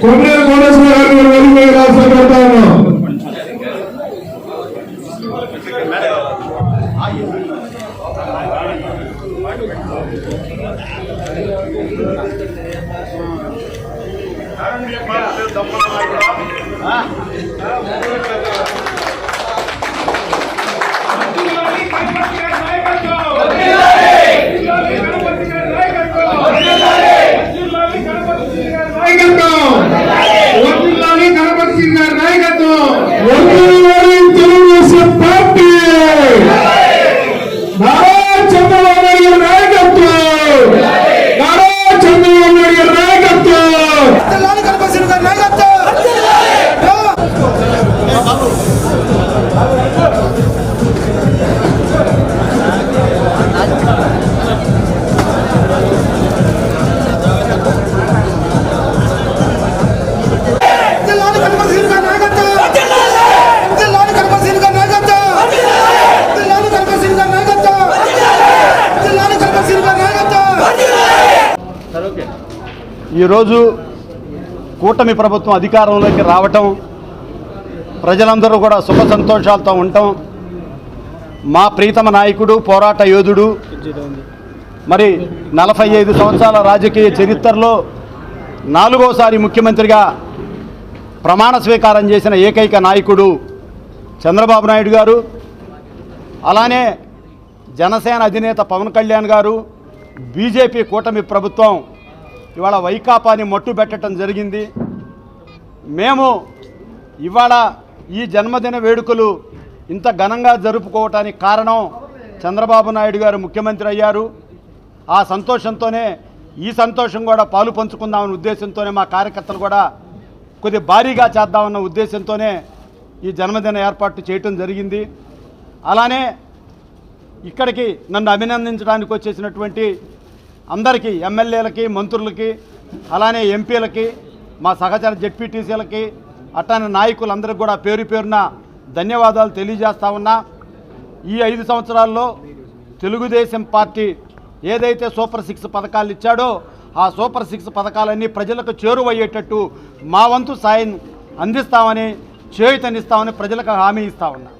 కొమ్మేరు కోటేశ్వర గారిని వేదిక రాష్ట్రం పెడతా ఉన్నాం ఈరోజు కూటమి ప్రభుత్వం అధికారంలోకి రావటం ప్రజలందరూ కూడా సుఖ సంతోషాలతో ఉండటం మా ప్రీతమ నాయకుడు పోరాట యోధుడు మరి నలభై ఐదు సంవత్సరాల రాజకీయ చరిత్రలో నాలుగోసారి ముఖ్యమంత్రిగా ప్రమాణ స్వీకారం చేసిన ఏకైక నాయకుడు చంద్రబాబు నాయుడు గారు అలానే జనసేన అధినేత పవన్ కళ్యాణ్ గారు బీజేపీ కూటమి ప్రభుత్వం ఇవాళ వైకాపాని మట్టు పెట్టడం జరిగింది. మేము ఇవాళ ఈ జన్మదిన వేడుకలు ఇంత ఘనంగా జరుపుకోవటానికి కారణం చంద్రబాబు నాయుడు గారు ముఖ్యమంత్రి అయ్యారు. ఆ సంతోషంతోనే ఈ సంతోషం కూడా పాలు పంచుకుందామన్న ఉద్దేశంతోనే మా కార్యకర్తలు కూడా కొద్ది భారీగా చేద్దామన్న ఉద్దేశంతోనే ఈ జన్మదిన ఏర్పాటు చేయటం జరిగింది. అలానే ఇక్కడికి నన్ను అభినందించడానికి వచ్చేసినటువంటి అందరికీ ఎమ్మెల్యేలకి మంత్రులకి అలానే ఎంపీలకి మా సహచర జెడ్పీటీసీలకి అట్లానే నాయకులందరికీ కూడా పేరు పేరున ధన్యవాదాలు తెలియజేస్తా ఉన్నా. ఈ ఐదు సంవత్సరాల్లో తెలుగుదేశం పార్టీ ఏదైతే సూపర్ సిక్స్ పథకాలు ఇచ్చాడో ఆ సూపర్ సిక్స్ పథకాలన్నీ ప్రజలకు చేరువయ్యేటట్టు మా వంతు సాయం అందిస్తామని చేయుతనిస్తామని ప్రజలకు హామీ ఇస్తా ఉన్నా.